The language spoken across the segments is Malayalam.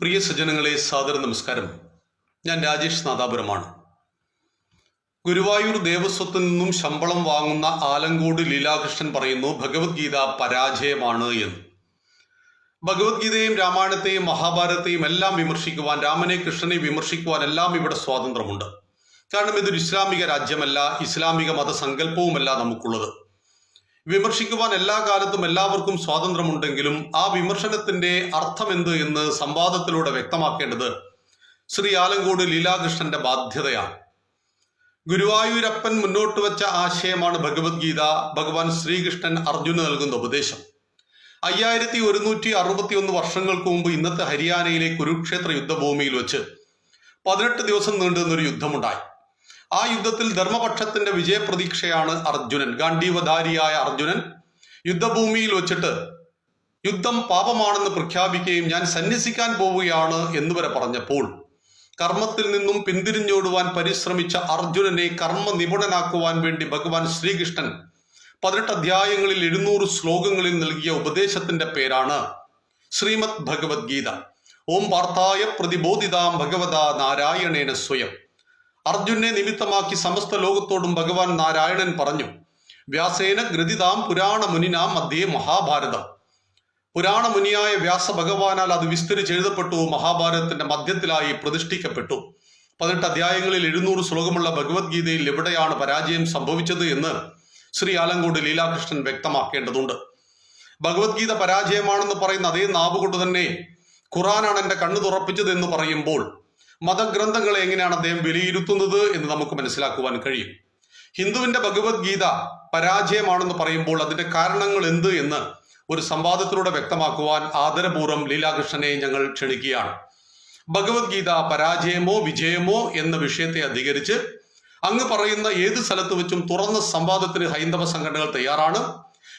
പ്രിയ സജ്ജനങ്ങളെ സാദര നമസ്കാരം. ഞാൻ രാജേഷ് നാദാപുരമാണ്. ഗുരുവായൂർ ദേവസ്വത്തിൽ നിന്നും ശമ്പളം വാങ്ങുന്ന ആലങ്കോട് ലീലാകൃഷ്ണൻ പറയുന്നു ഭഗവത്ഗീത പരാജയമാണ് എന്ന്. ഭഗവത്ഗീതയും രാമായണത്തെയും മഹാഭാരതത്തെയും എല്ലാം വിമർശിക്കുവാൻ രാമനെ കൃഷ്ണനെ വിമർശിക്കുവാൻ എല്ലാം ഇവിടെ സ്വാതന്ത്ര്യമുണ്ട്. കാരണം ഇതൊരു ഇസ്ലാമിക രാജ്യമല്ല ഇസ്ലാമിക മതസങ്കല്പവുമല്ല നമുക്കുള്ളത്. വിമർശിക്കുവാൻ എല്ലാ കാലത്തും എല്ലാവർക്കും സ്വാതന്ത്ര്യമുണ്ടെങ്കിലും ആ വിമർശനത്തിന്റെ അർത്ഥമെന്ത് എന്ന് സംവാദത്തിലൂടെ വ്യക്തമാക്കേണ്ടത് ശ്രീ ആലങ്കോട് ലീലാകൃഷ്ണന്റെ ബാധ്യതയാണ്. ഗുരുവായൂരപ്പൻ മുന്നോട്ട് വെച്ച ആശയമാണ് ഭഗവത്ഗീത ഭഗവാൻ ശ്രീകൃഷ്ണൻ അർജുന് നൽകുന്ന ഉപദേശം. അയ്യായിരത്തി ഒരുന്നൂറ്റി അറുപത്തി ഒന്ന് വർഷങ്ങൾക്ക് മുമ്പ് ഇന്നത്തെ ഹരിയാനയിലെ കുരുക്ഷേത്ര യുദ്ധഭൂമിയിൽ വെച്ച് പതിനെട്ട് ദിവസം നീണ്ടുനിന്നൊരു യുദ്ധമുണ്ടായി. ആ യുദ്ധത്തിൽ ധർമ്മപക്ഷത്തിന്റെ വിജയപ്രതീക്ഷയാണ് അർജുനൻ. ഗാന്ധീവധാരിയായ അർജുനൻ യുദ്ധഭൂമിയിൽ വെച്ചിട്ട് യുദ്ധം പാപമാണെന്ന് പ്രഖ്യാപിക്കുകയും ഞാൻ സന്യസിക്കാൻ പോവുകയാണ് എന്ന് വരെ പറഞ്ഞപ്പോൾ കർമ്മത്തിൽ നിന്നും പിന്തിരിഞ്ഞോടുവാൻ പരിശ്രമിച്ച അർജുനനെ കർമ്മ നിപുണനാക്കുവാൻ വേണ്ടി ഭഗവാൻ ശ്രീകൃഷ്ണൻ പതിനെട്ട് അധ്യായങ്ങളിൽ എഴുന്നൂറ് ശ്ലോകങ്ങളിൽ നൽകിയ ഉപദേശത്തിന്റെ പേരാണ് ശ്രീമദ് ഭഗവത്ഗീത. ഓം പാർത്ഥായ പ്രതിബോധിതാം ഭഗവത നാരായണേന സ്വയം. അർജുനെ നിമിത്തമാക്കി സമസ്ത ലോകത്തോടും ഭഗവാൻ നാരായണൻ പറഞ്ഞു വ്യാസേന ഗ്രഥിതാം പുരാണ മുനിനാം മധ്യേ മഹാഭാരതം. പുരാണ മുനിയായ വ്യാസ ഭഗവാനാൽ അത് വിസ്തരിച്ച് എഴുതപ്പെട്ടു മഹാഭാരതത്തിന്റെ മധ്യത്തിലായി പ്രതിഷ്ഠിക്കപ്പെട്ടു. പതിനെട്ട് അധ്യായങ്ങളിൽ എഴുന്നൂറ് ശ്ലോകമുള്ള ഭഗവത്ഗീതയിൽ എവിടെയാണ് പരാജയം സംഭവിച്ചത് എന്ന് ശ്രീ ആലങ്കോട് ലീലാകൃഷ്ണൻ വ്യക്തമാക്കേണ്ടതുണ്ട്. ഭഗവത്ഗീത പരാജയമാണെന്ന് പറയുന്ന അതേ നാവ് കൊണ്ട് തന്നെ ഖുറാനാണ് എന്റെ കണ്ണു തുറപ്പിച്ചത് എന്ന് പറയുമ്പോൾ മതഗ്രന്ഥങ്ങളെ എങ്ങനെയാണ് അദ്ദേഹം വിലയിരുത്തുന്നത് എന്ന് നമുക്ക് മനസ്സിലാക്കുവാൻ കഴിയും. ഹിന്ദുവിന്റെ ഭഗവത്ഗീത പരാജയമാണെന്ന് പറയുമ്പോൾ അതിന്റെ കാരണങ്ങൾ എന്ത് എന്ന് ഒരു സംവാദത്തിലൂടെ വ്യക്തമാക്കുവാൻ ആദരപൂർവം ലീലാകൃഷ്ണനെ ഞങ്ങൾ ക്ഷണിക്കുകയാണ്. ഭഗവത്ഗീത പരാജയമോ വിജയമോ എന്ന വിഷയത്തെ അധികരിച്ച് അങ്ങ് പറയുന്ന ഏത് സ്ഥലത്ത് വെച്ചും തുറന്ന സംവാദത്തിന് ഹൈന്ദവ സംഘടനകൾ തയ്യാറാണ്.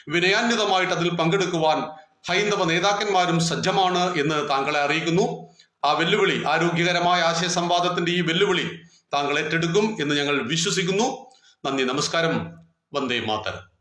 വിനയാന്വിതമായിട്ട് അതിൽ പങ്കെടുക്കുവാൻ ഹൈന്ദവ നേതാക്കന്മാരും സജ്ജമാണ് എന്ന് താങ്കളെ അറിയിക്കുന്നു. ആ വെല്ലുവിളി ആരോഗ്യകരമായ ആശയ സംവാദത്തിന്റെ ഈ വെല്ലുവിളി താങ്കൾ ഏറ്റെടുക്കും എന്ന് ഞങ്ങൾ വിശ്വസിക്കുന്നു. നന്ദി നമസ്കാരം. വന്ദേ മാതരം.